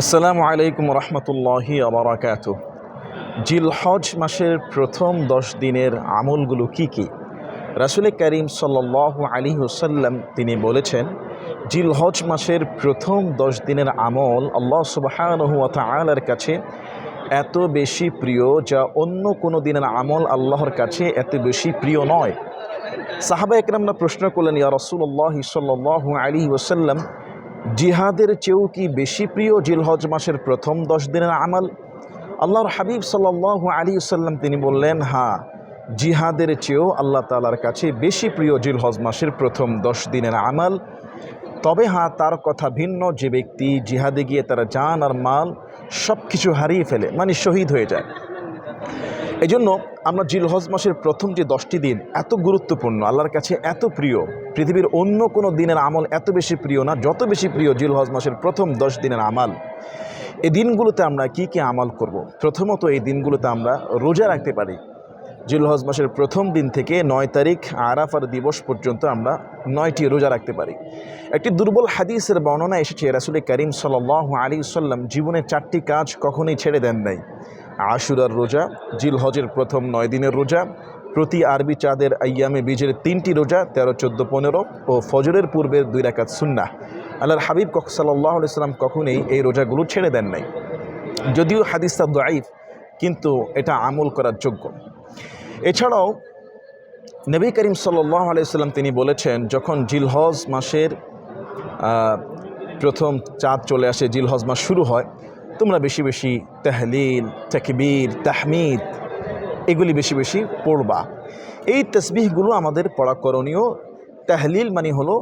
আসসালামু আলাইকুম রহমতুল্লাহি আবরাকাত জিলহজ মাসের প্রথম দশ দিনের আমলগুলো কি কি? রাসুল করিম সাল্লাহ আলী হুসাল্লাম তিনি বলেছেন, জিলহজ মাসের প্রথম দশ দিনের আমল আল্লাহ সুবাহানহুয়ার কাছে এত বেশি প্রিয় যা অন্য কোনো দিনের আমল আল্লাহর কাছে এত বেশি প্রিয় নয়। সাহাবা একরামরা প্রশ্ন করলেন, ইয়া রসুল্লাহ সাল্লাহ আলী ওসাল্লাম জিহাদের চেয়েও কি বেশি প্রিয় জিলহজ মাসের প্রথম দশ দিনের আমাল? আল্লাহর হাবিব সাল্লাহ আলী সাল্লাম তিনি বললেন হ্যাঁ জিহাদের চেয়েও আল্লাহ তালার কাছে বেশি প্রিয় জিলহজ মাসের প্রথম দশ দিনের আমাল। তবে হ্যাঁ তার কথা ভিন্ন। যে ব্যক্তি জিহাদে গিয়ে তারা জান আর মাল সব কিছু হারিয়ে ফেলে মানে শহীদ হয়ে যায়। এই জন্য আমরা জিলহজ মাসের প্রথম যে দশটি দিন এত গুরুত্বপূর্ণ, আল্লাহর কাছে এত প্রিয়, পৃথিবীর অন্য কোনো দিনের আমল এত বেশি প্রিয় না, যত বেশি প্রিয় জিলহজ মাসের প্রথম দশ দিনের আমাল। এই দিনগুলোতে আমরা কি কি আমল করব। প্রথমত এই দিনগুলোতে আমরা রোজা রাখতে পারি। জিলহজ মাসের প্রথম দিন থেকে নয় তারিখ আরাফার দিবস পর্যন্ত আমরা নয়টি রোজা রাখতে পারি। একটি দুর্বল হাদিসের বর্ণনা এসেছে, রাসুল করিম সাল আলী সাল্লাম জীবনের চারটি কাজ কখনোই ছেড়ে দেন নাই। আশুরার রোজা জিল হজের প্রথম নয় দিনের রোজা, প্রতি আরবি চাঁদের আয়ামে বীজের তিনটি রোজা, তেরো, চোদ্দ, পনেরো ও ফজরের পূর্বের দুই রাকাত সুন্না আল্লাহর হাবিব কক সাল্লাহ সাল্লাম কখনোই এই রোজাগুলো ছেড়ে দেন নাই। যদিও হাদিসটা দাইফ কিন্তু এটা আমল করার যোগ্য। এছাড়াও নবী করিম সাল্লাহ আলাইসাল্লাম তিনি বলেছেন, যখন জিলহজ মাসের প্রথম চাঁদ চলে আসে, জিলহজ মাস শুরু হয় তোমরা বেশি বেশি তেহলিল, তকবীর, তাহমিদ, এগুলি বেশি বেশি পড়বা। এই তসবিহগুলো আমাদের পড়া করণীয়। তাহলিল মানে হলো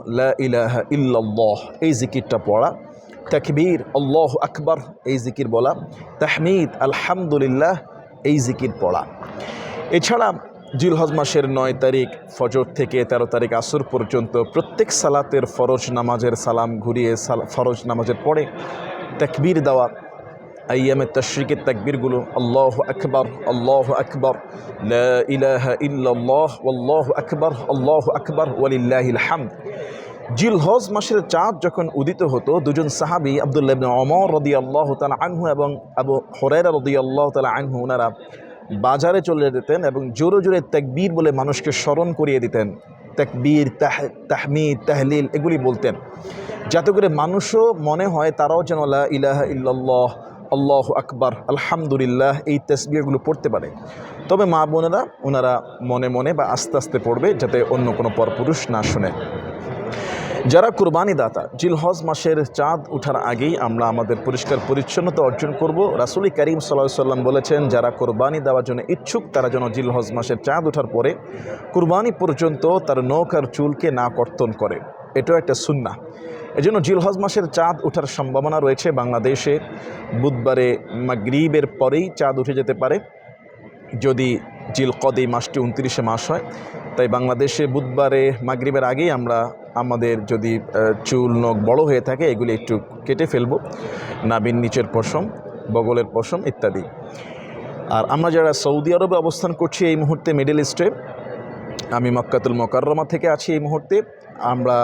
ইলাহা ইল্লাল্লাহ, এই জিকিরটা পড়া। তকবীর, আল্লাহ আকবর, এই জিকির বলা। তাহমিদ, আলহামদুলিল্লাহ, এই জিকির পড়া। এছাড়া জিলহজ মাসের নয় তারিখ, ফজর থেকে ১৩ তারিখ আসর পর্যন্ত প্রত্যেক সালাতের ফরজ নামাজের সালাম ঘুরিয়ে ফরজ নামাজের পরে তকবীর দেওয়া। আইয়ামে তশরিকের তাকবীরগুলো, আল্লাহ আকবর আল্লাহ আকবর ইলাহ ইল্লাল্লাহ আল্লাহ আকবর আল্লাহ আকবর, ওয়ালিল্লাহিল হামদ। জিলহজ মাসের চাঁদ যখন উদিত হতো, দুজন সাহাবি, আবদুল্লাহ অমর রদি আল্লাহ তালা আনহু এবং আবু হরেরা রদি আল্লাহ তালা আনহু ওনারা বাজারে চলে যেতেন এবং জোরে জোরে তাকবীর বলে মানুষকে স্মরণ করিয়ে দিতেন। তাকবীর, তাহ, তাহমিদ, তাহলিল, এগুলি বলতেন। যাতে করে মানুষও মনে হয় তারাও যেন লা ইলাহা ইল্লাল্লাহ আল্লাহ আকবার, আলহামদুলিল্লাহ, এই তসবিরগুলো পড়তে পারে। তবে মা বোনেরা ওনারা মনে মনে বা আস্তে আস্তে পড়বে যাতে অন্য কোনো পরপুরুষ না শোনে। যারা কুরবানি দাতা, জিলহজ মাসের চাঁদ উঠার আগেই আমরা আমাদের পরিষ্কার পরিচ্ছন্নতা অর্জন করব। রাসুলি করিম সাল্লাহ সাল্লাম বলেছেন, যারা কোরবানি দেওয়ার জন্য ইচ্ছুক, তারা যেন জিলহজ মাসের চাঁদ ওঠার পরে কুরবানি পর্যন্ত তার নৌকার চুলকে না কর্তন করে। এটাও একটা সুন্না এজন্য জিলহজ মাসের চাঁদ ওঠার সম্ভাবনা রয়েছে বাংলাদেশে। বুধবারে মাগরিবের পরেই চাঁদ উঠে যেতে পারে। যদি জিল কদ এই মাসটি উনত্রিশে মাস হয়, তাই বাংলাদেশে বুধবারে মাগরিবের আগেই আমরা আমাদের যদি চুল, নখ বড় হয়ে থাকে, এগুলি একটু কেটে ফেলব। নাবিন নিচের পশম, বগলের পশম ইত্যাদি। আর আমরা যারা সৌদি আরবে অবস্থান করছি এই মুহূর্তে, মিডল ইস্টে, আমি মক্কাতুল মকাররমা থেকে আছি এই মুহূর্তে। আমরা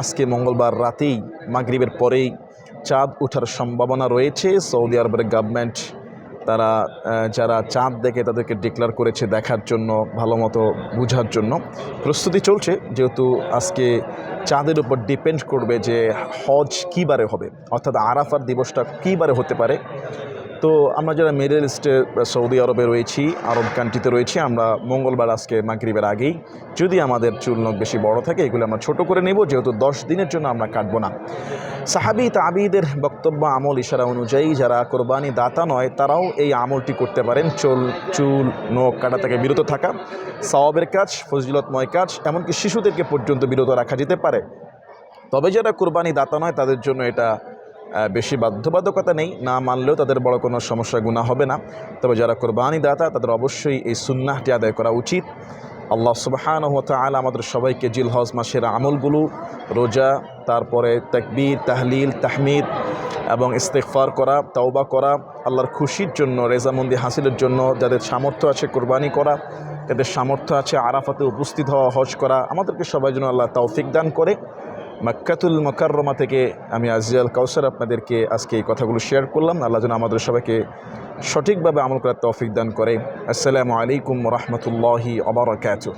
আজকে মঙ্গলবার রাতেই মাগরিবের পরেই চাঁদ ওঠার সম্ভাবনা রয়েছে। সৌদি আরবের গভর্নমেন্ট তারা যারা চাঁদ দেখে তাদেরকে ডিক্লেয়ার করেছে দেখার জন্য, ভালো মতো বোঝার জন্য। প্রস্তুতি চলছে, যেহেতু আজকে চাঁদের উপর ডিপেন্ড করবে যে হজ কী বারে হবে। অর্থাৎ আরাফার দিবসটা কী বারে হতে পারে? তো আমরা যারা মিডল ইস্টে সৌদি আরবে রয়েছি, আরব কান্ট্রিতে রয়েছি, আমরা মঙ্গলবার আজকে মাগরিবের আগেই যদি আমাদের চুল বেশি বড় থাকে, এগুলো আমরা ছোট করে নেব, যেহেতু দশ দিনের জন্য আমরা কাটবো না। সাহাবি তাবিদের বক্তব্য, আমল, ইশারা অনুযায়ী যারা কোরবানি দাতা নয়, তারাও এই আমলটি করতে পারেন। চুল চুল, নখ কাটা থেকে বিরত থাকা, সওয়াবের কাজ, ফজিলতময় কাজ, এমনকি শিশুদেরকে পর্যন্ত বিরত রাখা যেতে পারে। তবে যারা কোরবানি দাতা নয়, তাদের জন্য এটা বেশি বাধ্যবাধকতা নেই। না মানলেও তাদের বড় কোনো সমস্যা গুণা হবে না। তবে যারা কোরবানি দাতা, তাদের অবশ্যই এই সুন্নাহটি আদায় করা উচিত। আল্লাহ সুবাহান তালা আমাদের সবাইকে জিল হজ মাসের আমলগুলো, রোজা, তারপরে তাকবীর, তাহলিল, তাহমিদ এবং ইস্তেকফার করা, তাওবা করা, আল্লাহর খুশির জন্য, রেজামন্দি হাসিলের জন্য, যাদের সামর্থ্য আছে কোরবানি করা, যাদের সামর্থ্য আছে আরাফাতে উপস্থিত হওয়া হজ করা, আমাদেরকে সবাই যেন আল্লাহ তৌফিক দান করে। মাক্কাতুল মকাররমা থেকে আমি আজিয়াল কাউসার আপনাদেরকে আজকে এই কথাগুলো শেয়ার করলাম। আল্লাহ যেন আমাদের সবাইকে সঠিকভাবে আমল করার তৌফিক দান করে। আসসালামু আলাইকুম রহমতুল্লাহি অবরাকাতুহ